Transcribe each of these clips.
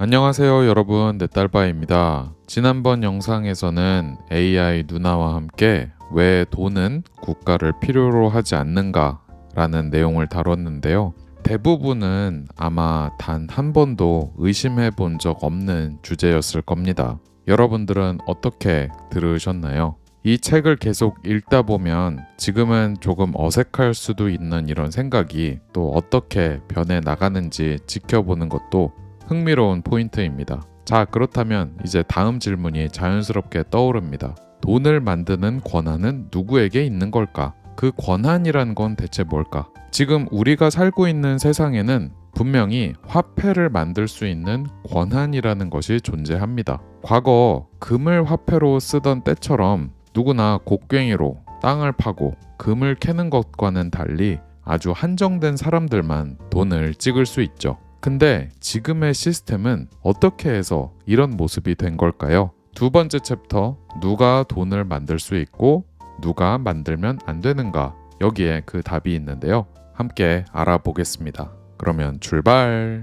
안녕하세요 여러분 넷딸바입니다. 지난번 영상에서는 AI 누나와 함께 왜 돈은 국가를 필요로 하지 않는가 라는 내용을 다뤘는데요. 대부분은 아마 단 한 번도 의심해 본 적 없는 주제였을 겁니다. 여러분들은 어떻게 들으셨나요? 이 책을 계속 읽다 보면 지금은 조금 어색할 수도 있는 이런 생각이 또 어떻게 변해 나가는지 지켜보는 것도 흥미로운 포인트입니다. 자, 그렇다면 이제 다음 질문이 자연스럽게 떠오릅니다. 돈을 만드는 권한은 누구에게 있는 걸까? 그 권한이란 건 대체 뭘까? 지금 우리가 살고 있는 세상에는 분명히 화폐를 만들 수 있는 권한이라는 것이 존재합니다. 과거 금을 화폐로 쓰던 때처럼 누구나 곡괭이로 땅을 파고 금을 캐는 것과는 달리 아주 한정된 사람들만 돈을 찍을 수 있죠. 근데 지금의 시스템은 어떻게 해서 이런 모습이 된 걸까요? 두 번째 챕터, 누가 돈을 만들 수 있고 누가 만들면 안 되는가? 여기에 그 답이 있는데요. 함께 알아보겠습니다. 그러면 출발!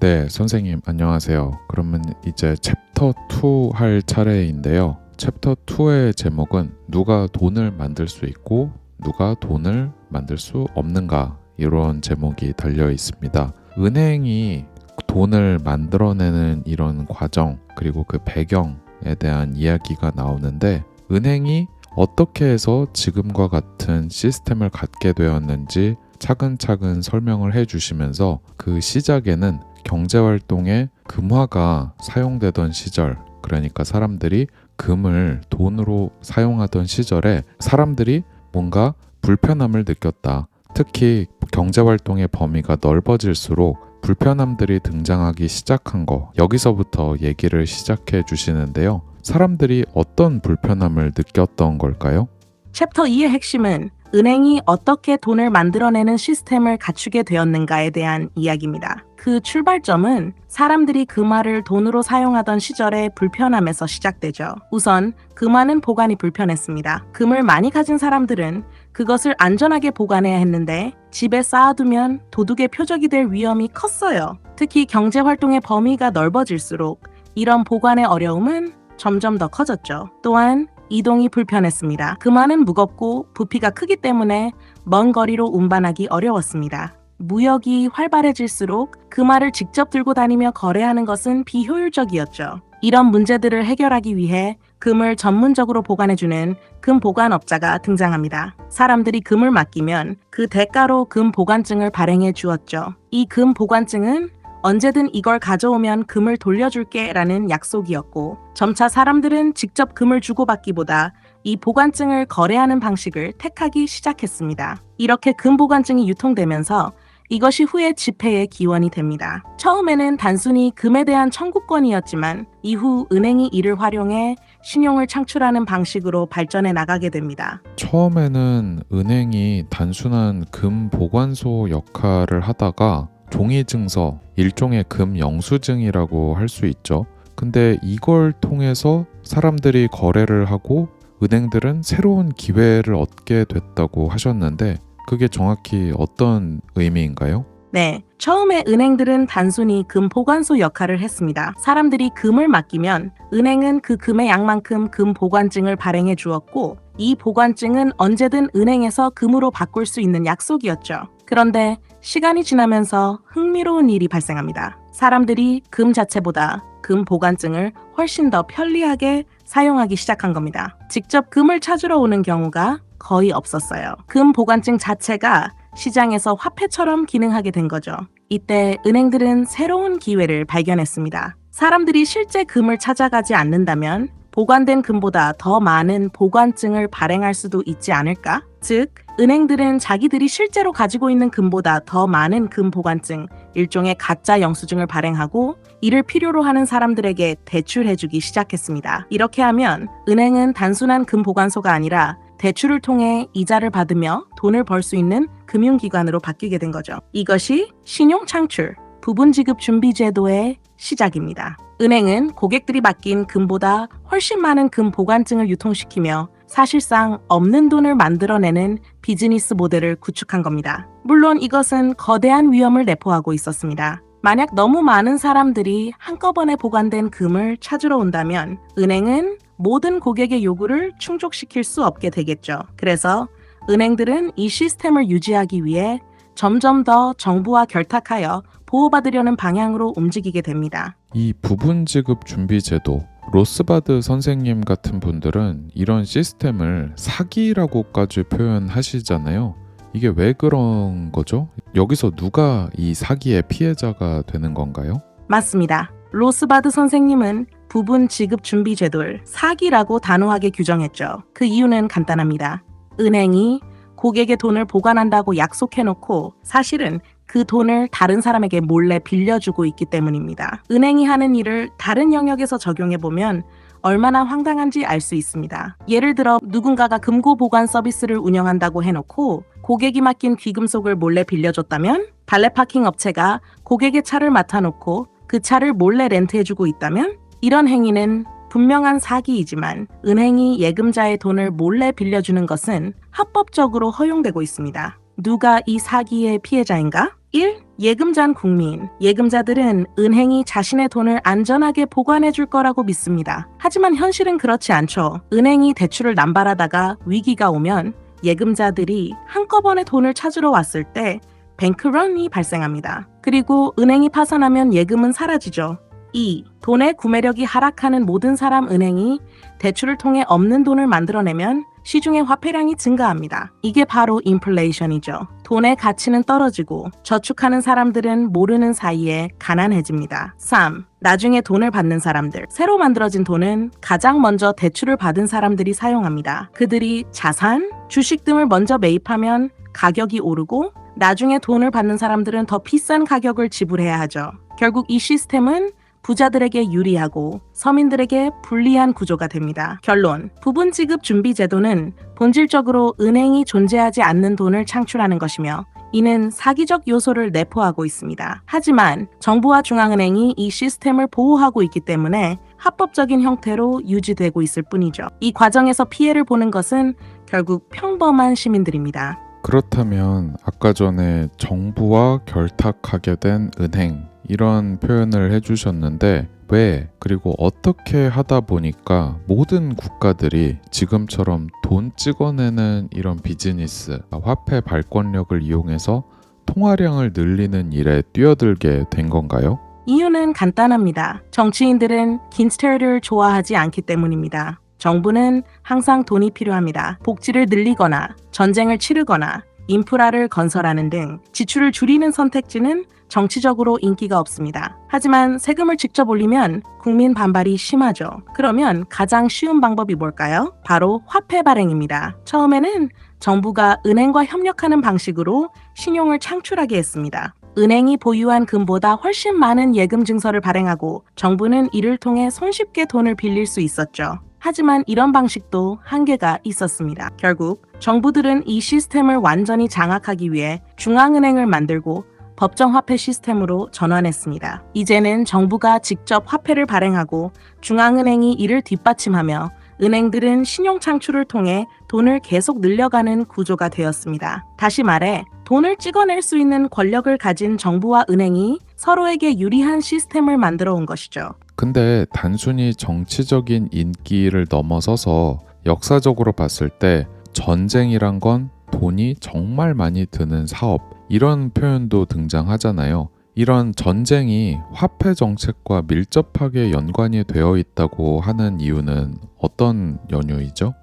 네, 선생님 안녕하세요. 그러면 이제 챕터 2 할 차례인데요. 챕터 2의 제목은 누가 돈을 만들 수 있고 누가 돈을 만들 수 없는가 이런 제목이 달려 있습니다. 은행이 돈을 만들어내는 이런 과정 그리고 그 배경에 대한 이야기가 나오는데 은행이 어떻게 해서 지금과 같은 시스템을 갖게 되었는지 차근차근 설명을 해 주시면서 그 시작에는 경제활동에 금화가 사용되던 시절 그러니까 사람들이 금을 돈으로 사용하던 시절에 사람들이 뭔가 불편함을 느꼈다. 특히 경제활동의 범위가 넓어질수록 불편함들이 등장하기 시작한 거 여기서부터 얘기를 시작해 주시는데요. 사람들이 어떤 불편함을 느꼈던 걸까요? 챕터 2의 핵심은 은행이 어떻게 돈을 만들어내는 시스템을 갖추게 되었는가에 대한 이야기입니다. 그 출발점은 사람들이 금화를 돈으로 사용하던 시절의 불편함에서 시작되죠. 우선 금화는 보관이 불편했습니다. 금을 많이 가진 사람들은 그것을 안전하게 보관해야 했는데 집에 쌓아두면 도둑의 표적이 될 위험이 컸어요. 특히 경제 활동의 범위가 넓어질수록 이런 보관의 어려움은 점점 더 커졌죠. 또한 이동이 불편했습니다. 금화는 무겁고 부피가 크기 때문에 먼 거리로 운반하기 어려웠습니다. 무역이 활발해질수록 금화를 직접 들고 다니며 거래하는 것은 비효율적이었죠. 이런 문제들을 해결하기 위해 금을 전문적으로 보관해주는 금 보관업자가 등장합니다. 사람들이 금을 맡기면 그 대가로 금 보관증을 발행해 주었죠. 이 금 보관증은 언제든 이걸 가져오면 금을 돌려줄게 라는 약속이었고, 점차 사람들은 직접 금을 주고받기보다 이 보관증을 거래하는 방식을 택하기 시작했습니다. 이렇게 금 보관증이 유통되면서 이것이 후에 지폐의 기원이 됩니다. 처음에는 단순히 금에 대한 청구권이었지만 이후 은행이 이를 활용해 신용을 창출하는 방식으로 발전해 나가게 됩니다. 처음에는 은행이 단순한 금 보관소 역할을 하다가 종이 증서, 일종의 금 영수증이라고 할 수 있죠. 근데 이걸 통해서 사람들이 거래를 하고 은행들은 새로운 기회를 얻게 됐다고 하셨는데 그게 정확히 어떤 의미인가요? 네, 처음에 은행들은 단순히 금 보관소 역할을 했습니다. 사람들이 금을 맡기면 은행은 그 금의 양만큼 금 보관증을 발행해 주었고 이 보관증은 언제든 은행에서 금으로 바꿀 수 있는 약속이었죠. 그런데 시간이 지나면서 흥미로운 일이 발생합니다. 사람들이 금 자체보다 금 보관증을 훨씬 더 편리하게 사용하기 시작한 겁니다. 직접 금을 찾으러 오는 경우가 거의 없었어요. 금 보관증 자체가 시장에서 화폐처럼 기능하게 된 거죠. 이때 은행들은 새로운 기회를 발견했습니다. 사람들이 실제 금을 찾아가지 않는다면 보관된 금보다 더 많은 보관증을 발행할 수도 있지 않을까? 즉, 은행들은 자기들이 실제로 가지고 있는 금보다 더 많은 금 보관증, 일종의 가짜 영수증을 발행하고 이를 필요로 하는 사람들에게 대출해주기 시작했습니다. 이렇게 하면 은행은 단순한 금 보관소가 아니라 대출을 통해 이자를 받으며 돈을 벌 수 있는 금융기관으로 바뀌게 된 거죠. 이것이 신용 창출, 부분 지급 준비 제도의 시작입니다. 은행은 고객들이 맡긴 금보다 훨씬 많은 금 보관증을 유통시키며 사실상 없는 돈을 만들어내는 비즈니스 모델을 구축한 겁니다. 물론 이것은 거대한 위험을 내포하고 있었습니다. 만약 너무 많은 사람들이 한꺼번에 보관된 금을 찾으러 온다면 은행은 모든 고객의 요구를 충족시킬 수 없게 되겠죠. 그래서 은행들은 이 시스템을 유지하기 위해 점점 더 정부와 결탁하여 보호받으려는 방향으로 움직이게 됩니다. 이 부분 지급 준비 제도 로스바드 선생님 같은 분들은 이런 시스템을 사기라고까지 표현하시잖아요. 이게 왜 그런 거죠? 여기서 누가 이 사기의 피해자가 되는 건가요? 맞습니다. 로스바드 선생님은 부분 지급 준비 제도를 사기라고 단호하게 규정했죠. 그 이유는 간단합니다. 은행이 고객의 돈을 보관한다고 약속해놓고 사실은 그 돈을 다른 사람에게 몰래 빌려주고 있기 때문입니다. 은행이 하는 일을 다른 영역에서 적용해보면 얼마나 황당한지 알 수 있습니다. 예를 들어 누군가가 금고 보관 서비스를 운영한다고 해놓고 고객이 맡긴 귀금속을 몰래 빌려줬다면 발레 파킹 업체가 고객의 차를 맡아놓고 그 차를 몰래 렌트해주고 있다면 이런 행위는 분명한 사기이지만 은행이 예금자의 돈을 몰래 빌려주는 것은 합법적으로 허용되고 있습니다. 누가 이 사기의 피해자인가? 1. 예금자는 국민. 예금자들은 은행이 자신의 돈을 안전하게 보관해 줄 거라고 믿습니다. 하지만 현실은 그렇지 않죠. 은행이 대출을 남발하다가 위기가 오면 예금자들이 한꺼번에 돈을 찾으러 왔을 때 뱅크런이 발생합니다. 그리고 은행이 파산하면 예금은 사라지죠. 2. 돈의 구매력이 하락하는 모든 사람 은행이 대출을 통해 없는 돈을 만들어내면 시중의 화폐량이 증가합니다. 이게 바로 인플레이션이죠. 돈의 가치는 떨어지고 저축하는 사람들은 모르는 사이에 가난해집니다. 3. 나중에 돈을 받는 사람들. 새로 만들어진 돈은 가장 먼저 대출을 받은 사람들이 사용합니다. 그들이 자산, 주식 등을 먼저 매입하면 가격이 오르고 나중에 돈을 받는 사람들은 더 비싼 가격을 지불해야 하죠. 결국 이 시스템은 부자들에게 유리하고 서민들에게 불리한 구조가 됩니다. 결론. 부분 지급 준비 제도는 본질적으로 은행이 존재하지 않는 돈을 창출하는 것이며 이는 사기적 요소를 내포하고 있습니다. 하지만 정부와 중앙은행이 이 시스템을 보호하고 있기 때문에 합법적인 형태로 유지되고 있을 뿐이죠. 이 과정에서 피해를 보는 것은 결국 평범한 시민들입니다. 그렇다면 아까 전에 정부와 결탁하게 된 은행 이런 표현을 해주셨는데 왜 그리고 어떻게 하다 보니까 모든 국가들이 지금처럼 돈 찍어내는 이런 비즈니스 화폐 발권력을 이용해서 통화량을 늘리는 일에 뛰어들게 된 건가요? 이유는 간단합니다. 정치인들은 긴 스테리를 좋아하지 않기 때문입니다. 정부는 항상 돈이 필요합니다. 복지를 늘리거나 전쟁을 치르거나 인프라를 건설하는 등 지출을 줄이는 선택지는 정치적으로 인기가 없습니다. 하지만 세금을 직접 올리면 국민 반발이 심하죠. 그러면 가장 쉬운 방법이 뭘까요? 바로 화폐 발행입니다. 처음에는 정부가 은행과 협력하는 방식으로 신용을 창출하게 했습니다. 은행이 보유한 금보다 훨씬 많은 예금 증서를 발행하고 정부는 이를 통해 손쉽게 돈을 빌릴 수 있었죠. 하지만 이런 방식도 한계가 있었습니다. 결국 정부들은 이 시스템을 완전히 장악하기 위해 중앙은행을 만들고 법정 화폐 시스템으로 전환했습니다. 이제는 정부가 직접 화폐를 발행하고 중앙은행이 이를 뒷받침하며 은행들은 신용 창출을 통해 돈을 계속 늘려가는 구조가 되었습니다. 다시 말해 돈을 찍어낼 수 있는 권력을 가진 정부와 은행이 서로에게 유리한 시스템을 만들어 온 것이죠. 근데 단순히 정치적인 인기를 넘어서서 역사적으로 봤을 때 전쟁이란 건 돈이 정말 많이 드는 사업 이런 표현도 등장하잖아요. 이런 전쟁이 화폐 정책과 밀접하게 연관이 되어 있다고 하는 이유는 어떤 연유이죠?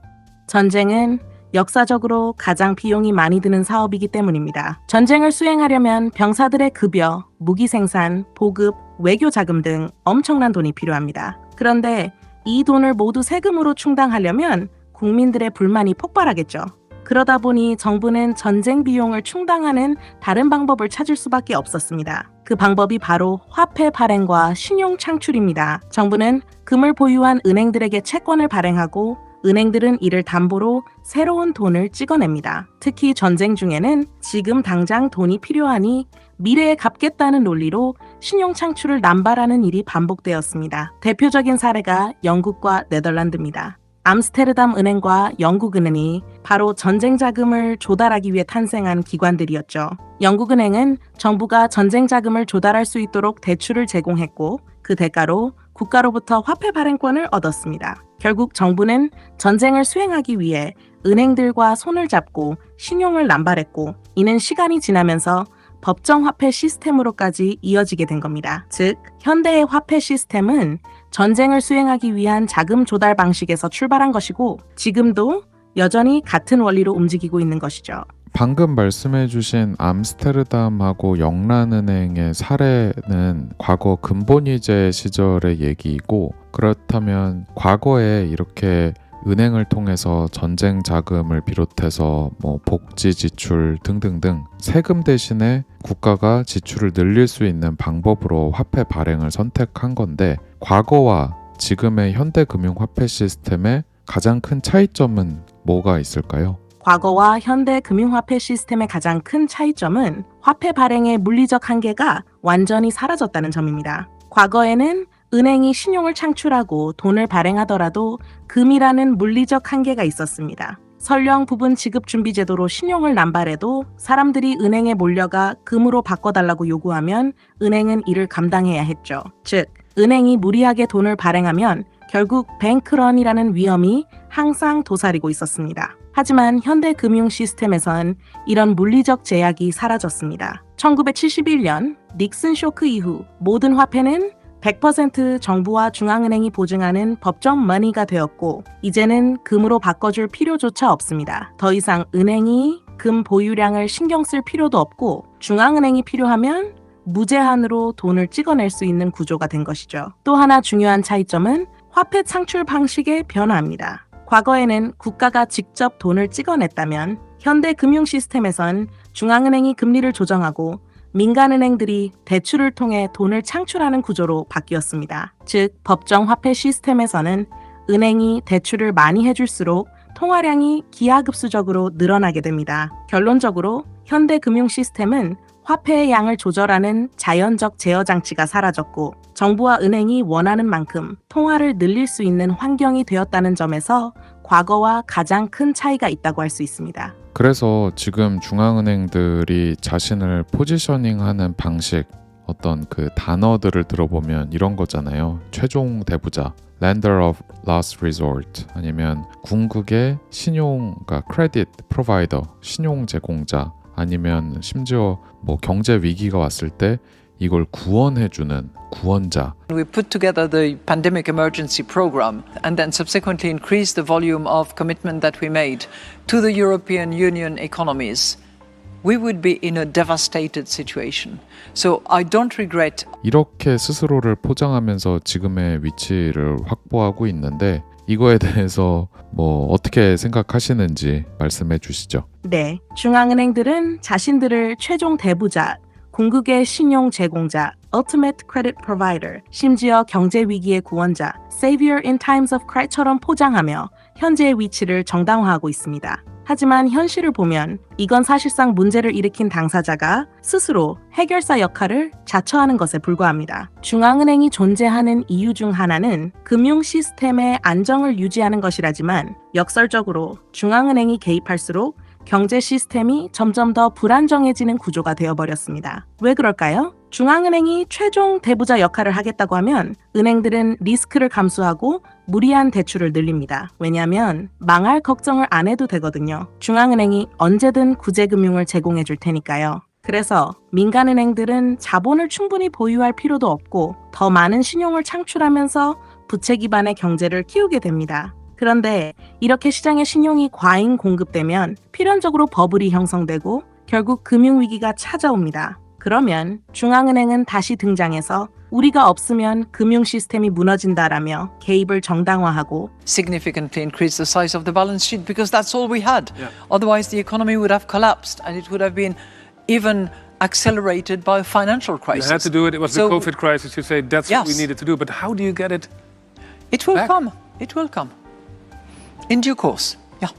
전쟁은 역사적으로 가장 비용이 많이 드는 사업이기 때문입니다. 전쟁을 수행하려면 병사들의 급여, 무기 생산, 보급, 외교 자금 등 엄청난 돈이 필요합니다. 그런데 이 돈을 모두 세금으로 충당하려면 국민들의 불만이 폭발하겠죠. 그러다 보니 정부는 전쟁 비용을 충당하는 다른 방법을 찾을 수밖에 없었습니다. 그 방법이 바로 화폐 발행과 신용 창출입니다. 정부는 금을 보유한 은행들에게 채권을 발행하고 은행들은 이를 담보로 새로운 돈을 찍어냅니다. 특히 전쟁 중에는 지금 당장 돈이 필요하니 미래에 갚겠다는 논리로 신용 창출을 남발하는 일이 반복되었습니다. 대표적인 사례가 영국과 네덜란드입니다. 암스테르담 은행과 영국은행이 바로 전쟁 자금을 조달하기 위해 탄생한 기관들이었죠. 영국은행은 정부가 전쟁 자금을 조달할 수 있도록 대출을 제공했고 그 대가로 국가로부터 화폐 발행권을 얻었습니다. 결국 정부는 전쟁을 수행하기 위해 은행들과 손을 잡고 신용을 남발했고 이는 시간이 지나면서 법정 화폐 시스템으로까지 이어지게 된 겁니다. 즉, 현대의 화폐 시스템은 전쟁을 수행하기 위한 자금 조달 방식에서 출발한 것이고 지금도 여전히 같은 원리로 움직이고 있는 것이죠. 방금 말씀해주신 암스테르담하고 영란은행의 사례는 과거 근본위제 시절의 얘기이고 그렇다면 과거에 이렇게 은행을 통해서 전쟁 자금을 비롯해서 뭐 복지 지출 등등등 세금 대신에 국가가 지출을 늘릴 수 있는 방법으로 화폐 발행을 선택한 건데 과거와 지금의 현대 금융 화폐 시스템의 가장 큰 차이점은 뭐가 있을까요? 과거와 현대 금융화폐 시스템의 가장 큰 차이점은 화폐 발행의 물리적 한계가 완전히 사라졌다는 점입니다. 과거에는 은행이 신용을 창출하고 돈을 발행하더라도 금이라는 물리적 한계가 있었습니다. 설령 부분 지급 준비 제도로 신용을 남발해도 사람들이 은행에 몰려가 금으로 바꿔달라고 요구하면 은행은 이를 감당해야 했죠. 즉, 은행이 무리하게 돈을 발행하면 결국 뱅크런이라는 위험이 항상 도사리고 있었습니다. 하지만 현대 금융 시스템에선 이런 물리적 제약이 사라졌습니다. 1971년 닉슨 쇼크 이후 모든 화폐는 100% 정부와 중앙은행이 보증하는 법정 머니가 되었고 이제는 금으로 바꿔줄 필요조차 없습니다. 더 이상 은행이 금 보유량을 신경 쓸 필요도 없고 중앙은행이 필요하면 무제한으로 돈을 찍어낼 수 있는 구조가 된 것이죠. 또 하나 중요한 차이점은 화폐 창출 방식의 변화입니다. 과거에는 국가가 직접 돈을 찍어냈다면 현대 금융 시스템에선 중앙은행이 금리를 조정하고 민간은행들이 대출을 통해 돈을 창출하는 구조로 바뀌었습니다. 즉, 법정 화폐 시스템에서는 은행이 대출을 많이 해줄수록 통화량이 기하급수적으로 늘어나게 됩니다. 결론적으로 현대 금융 시스템은 화폐의 양을 조절하는 자연적 제어 장치가 사라졌고 정부와 은행이 원하는 만큼 통화를 늘릴 수 있는 환경이 되었다는 점에서 과거와 가장 큰 차이가 있다고 할 수 있습니다. 그래서 지금 중앙은행들이 자신을 포지셔닝하는 방식 어떤 그 단어들을 들어보면 이런 거잖아요. 최종 대부자, lender of last resort 아니면 궁극의 신용, 그러니까 credit provider, 신용 제공자 아니면 심지어 뭐 경제 위기가 왔을 때 이걸 구원해 주는 구원자 We put together the pandemic emergency program and then subsequently increased the volume of commitment that we made to the European Union economies. We would be in a devastated situation. So I don't regret 이렇게 스스로를 포장하면서 지금의 위치를 확보하고 있는데 이거에 대해서 뭐 어떻게 생각하시는지 말씀해 주시죠. 네, 중앙은행들은 자신들을 최종 대부자, 궁극의 신용 제공자, ultimate credit provider, 심지어 경제 위기의 구원자, savior in times of cry처럼 포장하며 현재의 위치를 정당화하고 있습니다. 하지만 현실을 보면 이건 사실상 문제를 일으킨 당사자가 스스로 해결사 역할을 자처하는 것에 불과합니다. 중앙은행이 존재하는 이유 중 하나는 금융 시스템의 안정을 유지하는 것이라지만 역설적으로 중앙은행이 개입할수록 경제 시스템이 점점 더 불안정해지는 구조가 되어버렸습니다. 왜 그럴까요? 중앙은행이 최종 대부자 역할을 하겠다고 하면 은행들은 리스크를 감수하고 무리한 대출을 늘립니다. 왜냐하면 망할 걱정을 안 해도 되거든요. 중앙은행이 언제든 구제금융을 제공해 줄 테니까요. 그래서 민간은행들은 자본을 충분히 보유할 필요도 없고 더 많은 신용을 창출하면서 부채 기반의 경제를 키우게 됩니다. 그런데 이렇게 시장에 신용이 과잉 공급되면 필연적으로 버블이 형성되고 결국 금융위기가 찾아옵니다. 그러면 중앙은행은 다시 등장해서 우리가 없으면 금융 시스템이 무너진다라며 개입을 정당화하고 significantly increase the size of the balance sheet because that's all we had. Otherwise, the economy would have collapsed and it would have been even accelerated by a financial You crisis. had to do it. It was So- the COVID crisis. You say that's what we Yes. needed to do. But how do you get it? It will back. come. It will come. In due course. Yeah.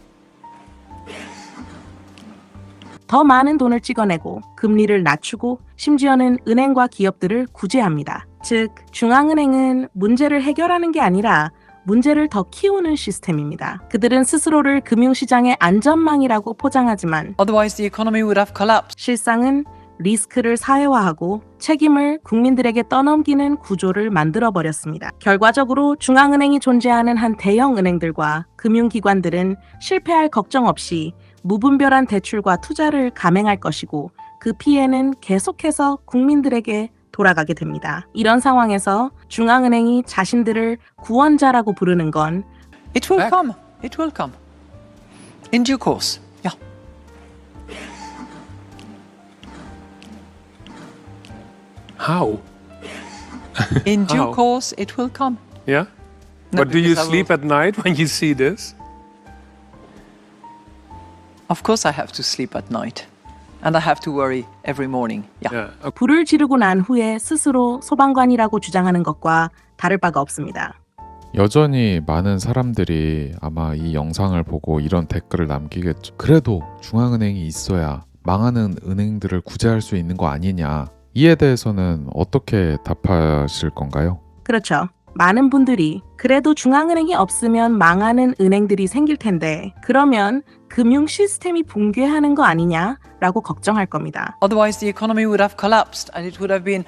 더 많은 돈을 찍어내고 금리를 낮추고 심지어는 은행과 기업들을 구제합니다. 즉, 중앙은행은 문제를 해결하는 게 아니라 문제를 더 키우는 시스템입니다. 그들은 스스로를 금융시장의 안전망이라고 포장하지만 Otherwise, the economy would have collapsed. 실상은 리스크를 사회화하고 책임을 국민들에게 떠넘기는 구조를 만들어 버렸습니다. 결과적으로 중앙은행이 존재하는 한 대형 은행들과 금융기관들은 실패할 걱정 없이 무분별한 대출과 투자를 감행할 것이고 그 피해는 계속해서 국민들에게 돌아가게 됩니다. 이런 상황에서 중앙은행이 자신들을 구원자라고 부르는 건 It will Back. come. It will come. In due course. How? In due How? course, it will come. Yeah? No, but do you because I sleep will- at night when you see this? Of course, I have to sleep at night. And I have to worry every morning. Yeah. Yeah. Okay. 불을 지르고 난 후에 스스로 소방관이라고 주장하는 것과 다를 바가 없습니다. 여전히 많은 사람들이 아마 이 영상을 보고 이런 댓글을 남기겠죠. 그래도 중앙은행이 있어야 망하는 은행들을 구제할 수 있는 거 아니냐. 이에 대해서는 어떻게 답하실 건가요? 그렇죠. 많은 분들이 그래도 중앙은행이 없으면 망하는 은행들이 생길 텐데 그러면 금융 시스템이 붕괴하는 거 아니냐라고 걱정할 겁니다. Otherwise, the economy would have collapsed and it would have been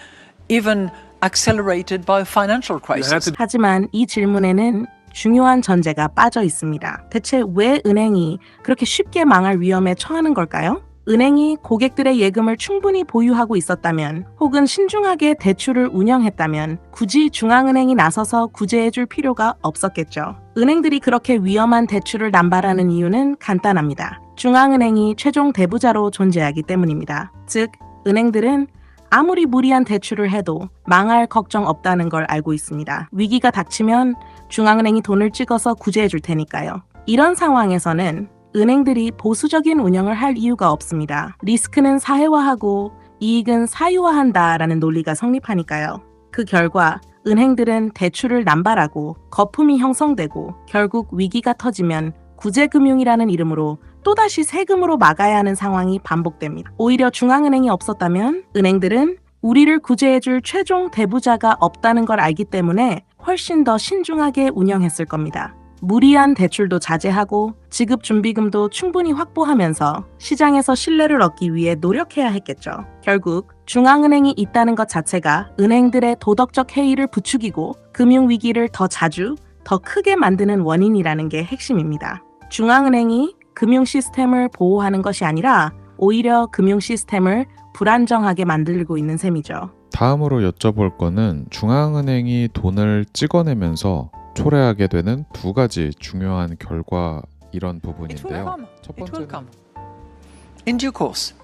even accelerated by a financial crisis. 하지만 이 질문에는 중요한 전제가 빠져 있습니다. 대체 왜 은행이 그렇게 쉽게 망할 위험에 처하는 걸까요? 은행이 고객들의 예금을 충분히 보유하고 있었다면 혹은 신중하게 대출을 운영했다면 굳이 중앙은행이 나서서 구제해줄 필요가 없었겠죠. 은행들이 그렇게 위험한 대출을 남발하는 이유는 간단합니다. 중앙은행이 최종 대부자로 존재하기 때문입니다. 즉, 은행들은 아무리 무리한 대출을 해도 망할 걱정 없다는 걸 알고 있습니다. 위기가 닥치면 중앙은행이 돈을 찍어서 구제해 줄 테니까요. 이런 상황에서는 은행들이 보수적인 운영을 할 이유가 없습니다. 리스크는 사회화하고 이익은 사유화한다라는 논리가 성립하니까요. 그 결과 은행들은 대출을 남발하고 거품이 형성되고 결국 위기가 터지면 구제금융이라는 이름으로 또다시 세금으로 막아야 하는 상황이 반복됩니다. 오히려 중앙은행이 없었다면 은행들은 우리를 구제해줄 최종 대부자가 없다는 걸 알기 때문에 훨씬 더 신중하게 운영했을 겁니다. 무리한 대출도 자제하고 지급 준비금도 충분히 확보하면서 시장에서 신뢰를 얻기 위해 노력해야 했겠죠. 결국 중앙은행이 있다는 것 자체가 은행들의 도덕적 해이를 부추기고 금융위기를 더 자주, 더 크게 만드는 원인이라는 게 핵심입니다. 중앙은행이 금융 시스템을 보호하는 것이 아니라 오히려 금융 시스템을 불안정하게 만들고 있는 셈이죠. 다음으로 여쭤볼 거는 중앙은행이 돈을 찍어내면서 초래하게 되는 두 가지 중요한 결과 이런 부분인데요. 첫 번째는. In due course.